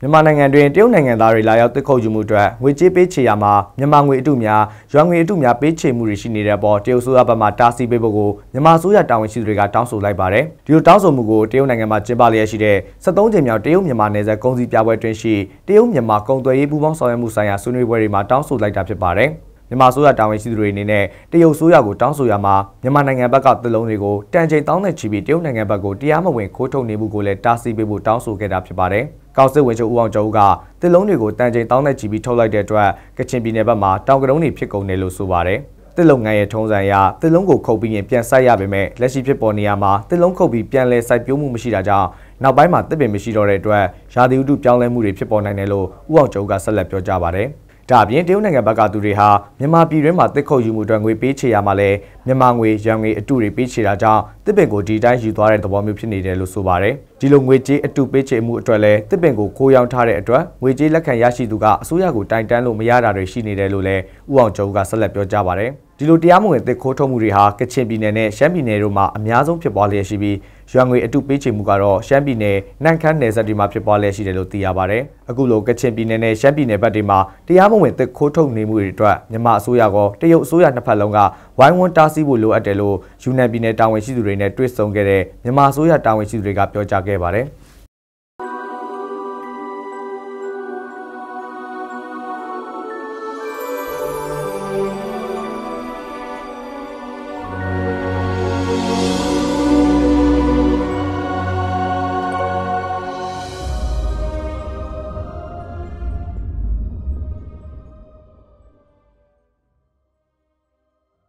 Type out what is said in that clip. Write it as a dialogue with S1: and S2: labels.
S1: မြန်မာနိုင်ငံတွင်တရုတ်နိုင်ငံသားတွေလာရောက်တစ်ခုတ်ယူမှုအတွက်ငွေကြေးပေးချေရမှာမြန်မာငွေအတုများရွာငွေအတုများပေးချေမှုတွေရှိနေတဲ့အပေါ်တရုတ်ဆိုရဘက်မှတားဆီးပေးဖို့ကိုမြန်မာဆိုရတာဝန်ရှိသူတွေကတောင်းဆိုလိုက်ပါတယ်။ဒီလိုတောင်းဆိုမှုကိုတရုတ်နိုင်ငံမှာကျင်းပလျက်ရှိတဲ့73ကြိမ်မြောက်တရုတ်မြန်မာနယ်စပ်ကုန်စည်ပြပွဲတွင်ရှိတရုတ်မြန်မာကုန်သွယ်ရေးပူးပေါင်းဆောင်ရွက်မှုဆိုင်ရာဆွေးနွေးပွဲတွေမှာတောင်းဆိုလိုက်တာဖြစ်ပါတယ်။ မြန်မာဆိုရတာဝန်ရှိသူတွေအနေနဲ့တရုတ်ဆိုရကိုတောင်းဆိုရမှာမြန်မာနိုင်ငံဘက်ကသလုံးတွေကိုတန်ချိန်တောင်းတဲ့ချီပြီးတရုတ်နိုင်ငံဘက်ကိုတရားမဝင်ခိုးထုတ်နေမှုကိုလည်းတားဆီးပေးဖို့တောင်းဆိုခဲ့တာဖြစ်ပါတယ်။ကောက်စစ်ဝင်ချုပ်ဦးအောင်ကျော်ဦးကတစ်လုံးတွေကိုတန်ချိန်တောင်းတဲ့ချီပြီးထုတ်လိုက်တဲ့အတွက်ကချင်ပြည်နယ်ဘက်မှာတောင်ကတုံးတွေဖြစ်ကုန်တယ်လို့ဆိုပါတယ်။တစ်လုံးငန်းရဲ့ထုံးစံအရတစ်လုံးကိုခုတ်ပြီးရင်ပြန်ဆက်ရပေမဲ့လက်ရှိဖြစ်ပေါ်နေရမှာတစ်လုံးခုတ်ပြီးပြန်လဲစိုက်ပျိုးမှုမရှိတာကြောင့်နောက်ပိုင်းမှာတစ်ပင်မရှိတော့တဲ့အတွက်ရာသီဥတုပြောင်းလဲမှုတွေဖြစ်ပေါ်နိုင်တယ်လို့ဦးအောင်ကျော်ကဆက်လက်ပြောကြားပါတယ်။ ဒါအပြင်တရုတ်နိုင်ငံဘက်ကသူတွေဟာမြန်မာပြည်တွင်းမှာတစ်ခုတ်ယူမှုအတွက်ငွေပေးချေရမှာလဲမြန်မာငွေရန်ငွေအတုတွေပေးချေတာကြောင့်တစ်ပင်ကိုဒီတိုင်းယူသွားတဲ့သဘောမျိုးဖြစ်နေတယ်လို့ဆိုပါတယ် ဒီလိုငွေကြေးအတုပေးချေမှုအတွက်လဲတစ်ပင်ကိုကိုးရောင်းထားတဲ့အတွက်ငွေကြေးလက်ခံရရှိသူကအစိုးရကိုတိုင်တန်းလို့မရတာတွေရှိနေတယ်လို့လဲဥအောင်ကျော်ကဆက်လက်ပြောကြားပါတယ်ဒီလိုတရားမဝင်တစ်ခိုးထုတ်မှုတွေဟာကချင်ပြည်နယ်နဲ့ရှမ်းပြည်နယ်တို့မှာအများဆုံးဖြစ်ပွားလျက်ရှိပြီးရွာငွေအတုပေးချေမှုကတော့ရှမ်းပြည်နယ်နန့်ခမ်းနယ်စပ်တွေမှာဖြစ်ပွားလျက်ရှိတယ်လို့သိရပါတယ်။အခုလိုကချင်ပြည်နယ်နဲ့ရှမ်းပြည်နယ်ဘက်တွေမှာတရားမဝင်တစ်ခိုးထုတ်နေမှုတွေအတွက်မြန်မာအစိုးရကတရုတ်အစိုးရနှစ်ဖက်လုံးကဝိုင်းဝန်းတားဆီးဖို့လိုအပ်တယ်လို့ယူနန်ပြည်နယ်တာဝန်ရှိသူတွေနဲ့တွေ့ဆုံခဲ့တဲ့မြန်မာအစိုးရတာဝန်ရှိသူတွေကပြောကြားခဲ့ပါတယ်။